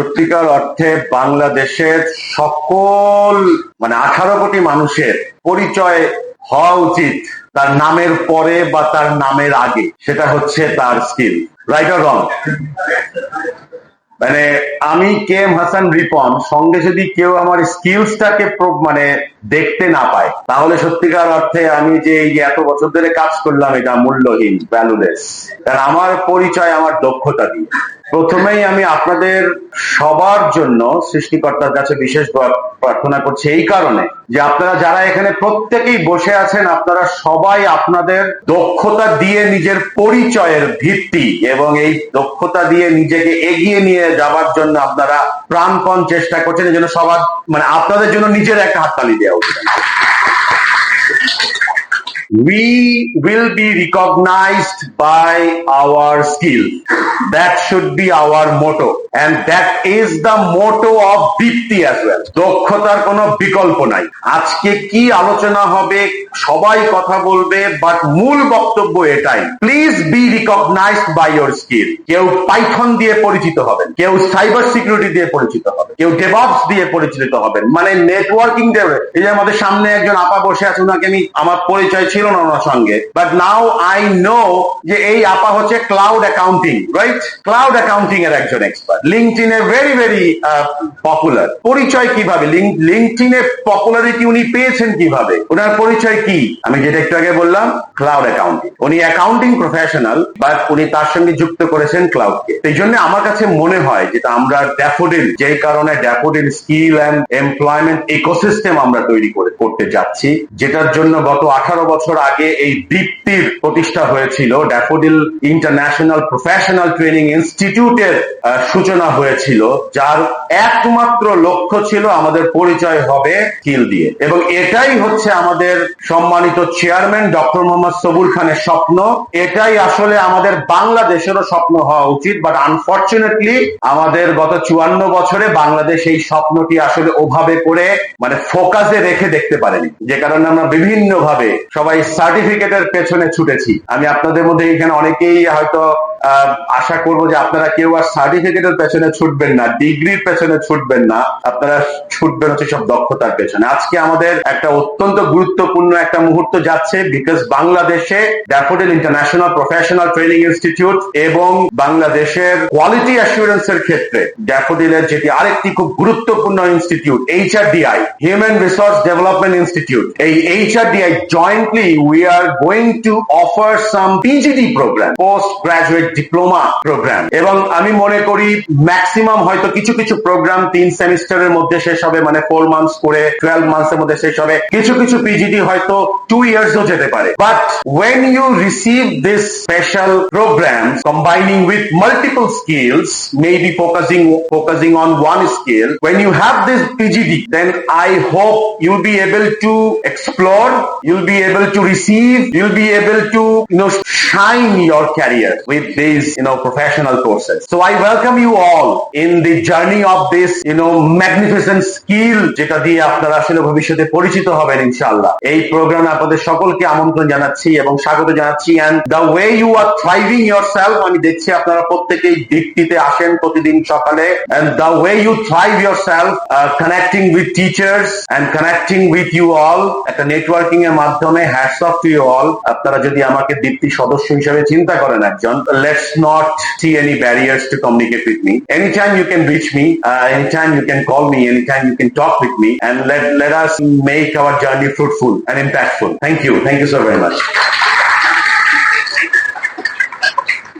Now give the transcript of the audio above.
সত্যিকার অর্থে বাংলাদেশের সকল মানে আঠারো কোটি মানুষের পরিচয় হওয়া উচিত তার নামের পরে বা তার নামের আগে। সেটা হচ্ছে তার স্কিল। রাইট অর রং মানে আমি কে এম হাসান রিপন, সঙ্গে যদি কেউ আমার স্কিলসটাকে মানে দেখতে না পায়, তাহলে সত্যিকার অর্থে আমি যে এই যে এত বছর ধরে কাজ করলাম, এটা মূল্যহীন ভ্যালুলেস কারণ আমার পরিচয়, আমার দক্ষতা দিয়ে। প্রথমেই আমি আপনাদের সবার জন্য সৃষ্টিকর্তার কাছে বিশেষ প্রার্থনা করছি এই কারণে যে আপনারা যারা এখানে প্রত্যেকেই বসে আছেন, আপনারা সবাই আপনাদের দক্ষতা দিয়ে নিজের পরিচয়ের ভিত্তি এবং এই দক্ষতা দিয়ে নিজেকে এগিয়ে নিয়ে যাওয়ার জন্য আপনারা প্রাণপণ চেষ্টা করছেন। এই জন্য সবার মানে আপনাদের জন্য নিজের একটা হাততালি দেওয়া উচিত। We will be recognized by our skill. That should be our motto. And that is the motto of Dipti as well. দক্ষতার কোনো বিকল্প নাই আজকে কি আলোচনা হবে, সবাই কথা বলবে বাট মূল বক্তব্য এটাই please be recognized by your skill কেউ পাইথন দিয়ে পরিচিত হবেন, কেউ সাইবার সিকিউরিটি দিয়ে পরিচিত হবে কেউ ডেভঅপস দিয়ে পরিচিত হবেন মানে নেটওয়ার্কিং এই যে আমাদের সামনে একজন আপা বসে আছে, ওনাকে আমি, আমার পরিচয় না ওনার সঙ্গে। বাট নাও আই নো যে এই আপা হচ্ছে cloud accounting right cloud accounting এর একজন এক্সপার্ট লিঙ্কটিন এ ভেরি ভেরি পপুলার পরিচয় কীভাবে? লিঙ্কটিন এ পপুলারিটি উনি পেয়েছেন কীভাবে? ওনার পরিচয় কি? আমি যেটা একটু আগে বললাম ক্লাউড অ্যাকাউন্টিং উনি অ্যাকাউন্টিং প্রফেশনাল বাট উনি তার সঙ্গে যুক্ত করেছেন ক্লাউডকে এই জন্য আমার কাছে মনে হয় যেটা আমরা ড্যাফোডিল যেই কারণে Daffodil skill and employment ecosystem আমরা তৈরি করে, করতে যাচ্ছি, যেটার জন্য গত আঠারো বছর আগে এই দীপ্তির প্রতিষ্ঠা হয়েছিল ড্যাফোডিল ইন্টারন্যাশনাল প্রফেশনাল ট্রেনিং ইনস্টিটিউটের সূচনা হয়েছিল, যার একমাত্র লক্ষ্য ছিল আমাদের পরিচয় হবে স্কিল দিয়ে। এবং এটাই হচ্ছে আমাদের সম্মানিত চেয়ারম্যান ডক্টর মোহাম্মদ সবুর খানের স্বপ্ন। এটাই আসলে আমাদের বাংলাদেশেরও স্বপ্ন হওয়া উচিত বাট আনফর্চুনেটলি আমাদের গত চুয়ান্ন বছরে বাংলাদেশ এই স্বপ্নটি আসলে ওভাবে করে মানে ফোকাসে রেখে দেখতে পারেনি। যে কারণে আমরা বিভিন্ন ভাবে সবাই সার্টিফিকেটের পেছনে ছুটেছি। আমি আপনাদের মধ্যে এখানে অনেকেই হয়তো আশা করব যে আপনারা কেউ আর সার্টিফিকেটের পেছনে ছুটবেন না ডিগ্রির পেছনে ছুটবেন না, আপনারা ছুটবেন হচ্ছে সব দক্ষতার পেছনে। আজকে আমাদের একটা অত্যন্ত গুরুত্বপূর্ণ একটা মুহূর্ত যাচ্ছে বিকজ বাংলাদেশে Daffodil International Professional Training Institute এবং বাংলাদেশের কোয়ালিটি অ্যাসুরেন্স এর ক্ষেত্রে ড্যাফোডিলের যেটি আরেকটি খুব গুরুত্বপূর্ণ institute H HRDI human resource development institute এই H HRDI jointly we are going to offer some PGD program post graduate diploma program এবং আমি মনে করি ম্যাক্সিমাম হয়তো কিছু কিছু প্রোগ্রাম তিন সেমিস্টারের মধ্যে শেষ হবে মানে ফোর মান্থস করে টুয়েলভ মান্থস এর মধ্যে শেষ হবে কিছু কিছু পিজিডি হয়তো টু ইয়ার্সও যেতে পারে but when you receive this special program combining with multiple skills maybe focusing focusing on one skill when you have this pgd then i hope you'll be able to explore you'll be able to receive you'll be able to you know shine career with these you know, professional courses. So i welcome you all in the journey of this, you know, magnificent skill, যেটা দিয়ে আপনারা আসলে ভবিষ্যতে পরিচিত হবেন, ইনশাআল্লাহ। এই প্রোগ্রামে আপনাদের সকলকে আমন্ত্রণ জানাচ্ছি এবং স্বাগত জানাচ্ছি। And the way you are thriving your আমি দেখছি আপনারা প্রত্যেকেই দিকটিতে আসেন প্রতিদিন সকালে। And the way you thrive yourself connecting with teachers and connecting with you all একটা নেটওয়ার্কিং এর মাধ্যমে hats off to you all আপনারা যদি আমাকে দীপ্তি সদস্য হিসেবে চিন্তা করেন একজন let's not see any barriers to communicate with me. Anytime you can reach me, uh, anytime you can call me, anytime you can talk with me, and let, let us make our journey fruitful and impactful. Thank you. Thank you so very much.